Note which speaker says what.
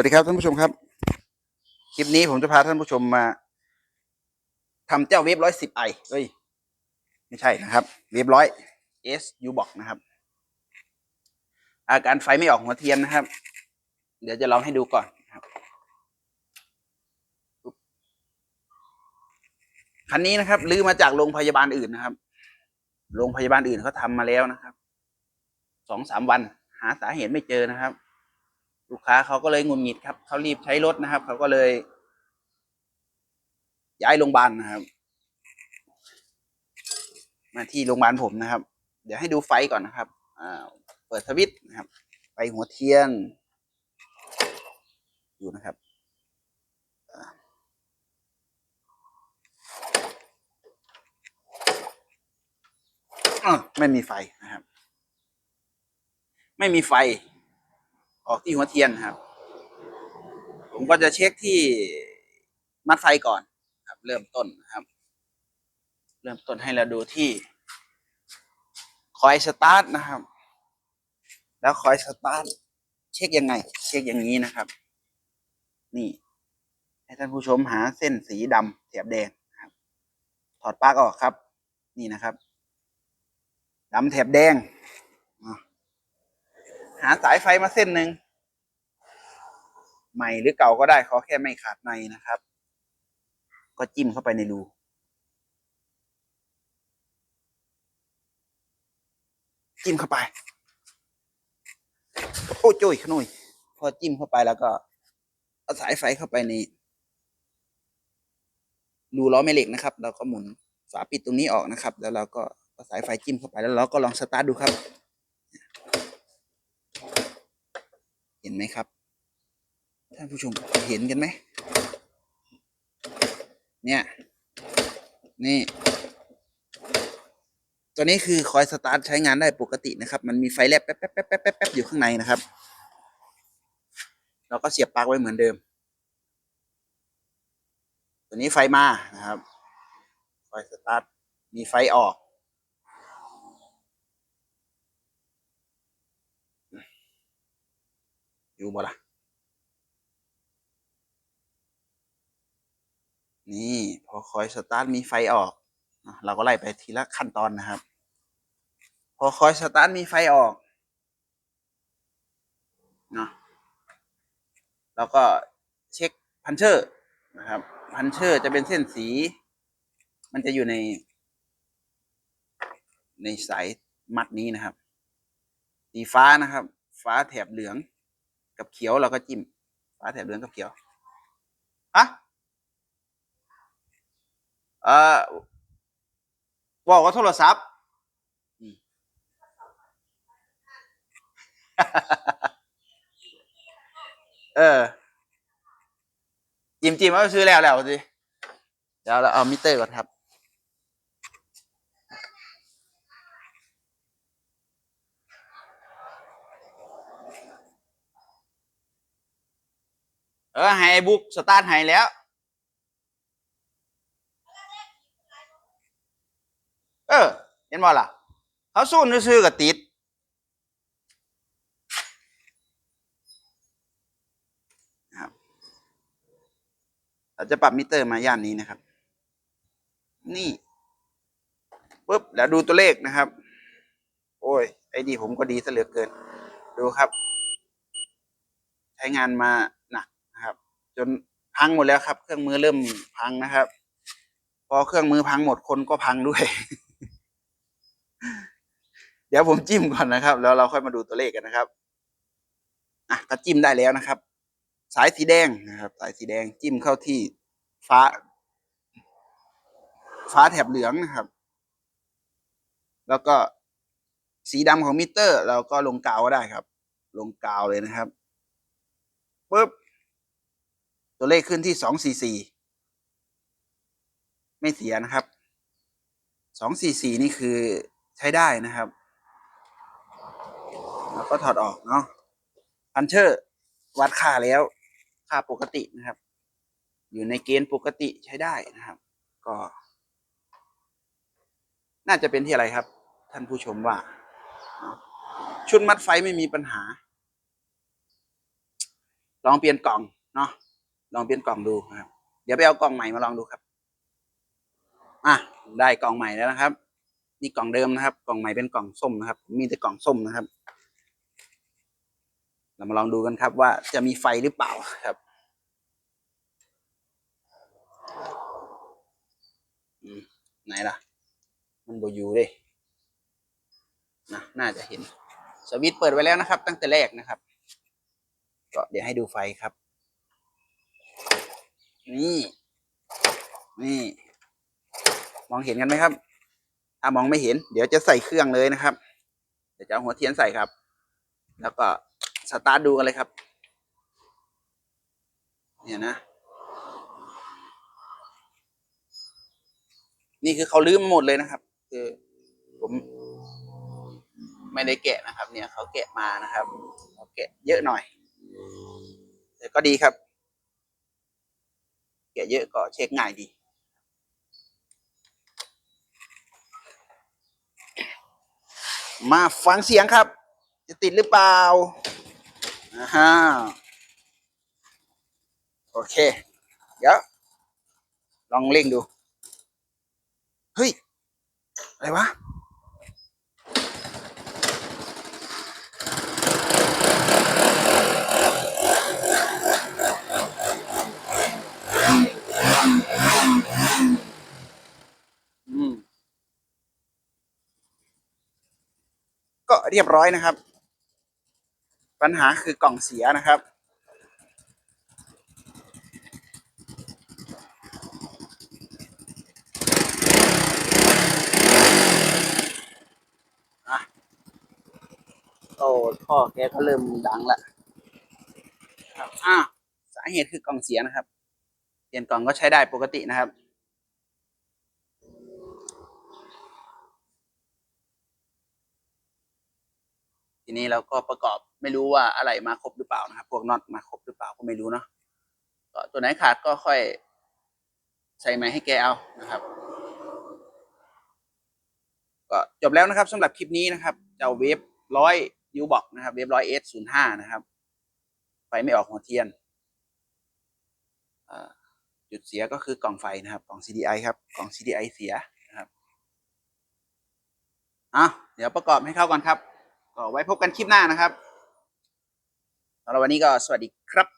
Speaker 1: วัสดีครับท่านผู้ชมครับ คลิปนี้ผมจะพาท่านผู้ชมมาทำเจ้าเวฟร้อยสิบไอเฮ้ย ไม่ใช่นะครับ เวฟร้อยเอสยูบอกนะครับ อาการไฟไม่ออกหัวเทียนนะครับ เดี๋ยวจะลองให้ดูก่อนครับ คันนี้นะครับลื้อมาจากโรงพยาบาลอื่นนะครับ โรงพยาบาลอื่นเขาทำมาแล้วนะครับ สองสามวันหาสาเหตุไม่เจอนะครับ ลูกค้าเขาก็เลยงุนหงิดครับเขารีบใช้รถนะครับเขาก็เลย ย้ายโรงพยาบาลนะครับ มาที่โรงพยาบาลผมนะครับ เดี๋ยวให้ดูไฟก่อนนะครับอ่าเปิดสวิตช์นะครับไฟหัวเทียนอยู่นะครับไม่มีไฟนะครับ ไม่มีไฟ ออกที่หัวเทียนครับ ผมก็จะเช็คที่มัดไฟก่อนครับ เริ่มต้นนะครับ เริ่มต้นให้เราดูที่คอยสตาร์ทนะครับ แล้วคอยสตาร์ทเช็คยังไง เช็คอย่างนี้นะครับ นี่ให้ท่านผู้ชมหาเส้นสีดำแถบแดงครับ ถอดปลั๊กออกครับ นี่นะครับดำแถบแดง หาสายไฟมาเส้นหนึ่งใหม่หรือเก่าก็ได้ขอแค่ไม่ขาดในนะครับ ก็จิ้มเข้าไปในรูจิ้มเข้าไป โอ้จุยขนุยพอจิ้มเข้าไปแล้วก็เอาสายไฟเข้าไปในรูล้อแม่เหล็กนะครับ เราก็หมุนฝาปิดตรงนี้ออกนะครับ แล้วเราก็เอาสายไฟจิ้มเข้าไปแล้วเราก็ลองสตาร์ทดูครับ เห็น ไหมครับ ท่านผู้ชมเห็นกันไหม เนี่ย นี่ ตัวนี้คือคอยสตาร์ทใช้งานได้ปกตินะครับ มันมีไฟแลบแป๊บแป๊บแป๊บแป๊บแป๊บแป๊บอยู่ข้างในนะครับ เราก็เสียบปลั๊กไว้เหมือนเดิม ตัวนี้ไฟมานะครับคอยสตาร์ทมีไฟออก อยู่บ่ล่ะ นี่ พอคอยสตาร์ทมีไฟออก เราก็ไล่ไปทีละขั้นตอนนะครับ พอคอยสตาร์ทมีไฟออกเนาะเราก็เช็คพันเชอร์นะครับ พันเชอร์จะเป็นเส้นสี มันจะอยู่ใน ในสายมัดนี้นะครับ สีฟ้านะครับ ฟ้าแถบเหลือง กับเขียวเราก็จิ้มฟ้าแถบเหลืองกับเขียวฮะเอ่อบอกว่าโทรศัพท์เออ จิ้มจิ้มเอาซื้อแล้วแล้วสิเดี๋ยวเราเอามิเตอร์ก่อนครับ เออให้บุ๊กสตาร์ทให้แล้ว เออ เห็นบ่ล่ะ เขาสู้ซื้อกับติด ครับเราจะปรับมิเตอร์มาย่านนี้นะครับ นี่ปุ๊บแล้วดูตัวเลขนะครับ โอ้ย ไอ้ดีผมก็ดีซะเหลือเกิน ดูครับ ใช้งานมาหนัก จนพังหมดแล้วครับ เครื่องมือเริ่มพังนะครับ พอเครื่องมือพังหมดคนก็พังด้วย เดี๋ยวผมจิ้มก่อนนะครับ แล้วเราค่อยมาดูตัวเลขกันนะครับอะก็จิ้มได้แล้วนะครับ สายสีแดงนะครับ สายสีแดงจิ้มเข้าที่ฟ้า ฟ้าแถบเหลืองนะครับ แล้วก็สีดำของมิเตอร์ เราก็ลงกาวก็ได้ครับ ลงกาวเลยนะครับปุ๊บ ตัวเลขขึ้นที่สองสี่สี่ไม่เสียนะครับสองสี่สี่นี่คือใช้ได้นะครับแล้วก็ถอดออกเนาะพันเชอร์วัดค่าแล้ว ค่าปกตินะครับ อยู่ในเกณฑ์ปกติใช้ได้นะครับ ก็ น่าจะเป็นที่อะไรครับ ท่านผู้ชมว่า ชุดมัดไฟไม่มีปัญหา ลองเปลี่ยนกล่องเนาะ ลองเปลี่ยนกล่องดูนะครับ เดี๋ยวไปเอากล่องใหม่มาลองดูครับอะได้กล่องใหม่แล้วนะครับ นี่กล่องเดิมนะครับ กล่องใหม่เป็นกล่องส้มนะครับ มีแต่กล่องส้มนะครับ เรามาลองดูกันครับว่าจะมีไฟหรือเปล่าครับไหนล่ะ มันโบอยูเด้นะน่าจะเห็น สวิตช์เปิดไว้แล้วนะครับ ตั้งแต่แรกนะครับ ก็เดี๋ยวให้ดูไฟครับ นี่ นี่ มองเห็นกันไหมครับถ้ามองไม่เห็น เดี๋ยวจะใส่เครื่องเลยนะครับ เดี๋ยวจะเอาหัวเทียนใส่ครับ แล้วก็สตาร์ทดูกันเลยครับ เนี่ยนะ นี่คือเขาลืมาหมดเลยนะครับ คือ ผมไม่ได้แกะนะครับ เนี่ยเขาแกะมานะครับเขาแกะเยอะหน่อย แต่ก็ดีครับ เยอะก็เช็คง่ายดีมาฟังเสียงครับ จะติดหรือเปล่าอ่าฮะโอเค เดี๋ยว ลองเล่งดู เฮ้ย อะไรวะ เรียบร้อยนะครับ ปัญหาคือกล่องเสียนะครับอะโอ้ท่อแกก็เริ่มดังละครับอะสาเหตุคือกล่องเสียนะครับ เปลี่ยนกล่องก็ใช้ได้ปกตินะครับ ทีนี้เราก็ประกอบไม่รู้ว่าอะไรมาครบหรือเปล่านะครับ พวกน็อตมาครบหรือเปล่าก็ไม่รู้เนาะก็ตัวไหนขาดก็ค่อยใส่ไหมให้แกเอานะครับ ก็จบแล้วนะครับสำหรับคลิปนี้นะครับเจ้าเวฟร้อยยูบอกนะครับเวฟร้อยเอสศูนย์ห้านะครับไฟไม่ออกหัวเทียนจุดเสียก็คือกล่องไฟนะครับกล่อง CDI ครับกล่อง CDI เสียนะครับอะเดี๋ยวประกอบให้เข้าก่อนครับ ก็ไว้พบกันคลิปหน้านะครับสำหรับวันนี้ก็สวัสดีครับ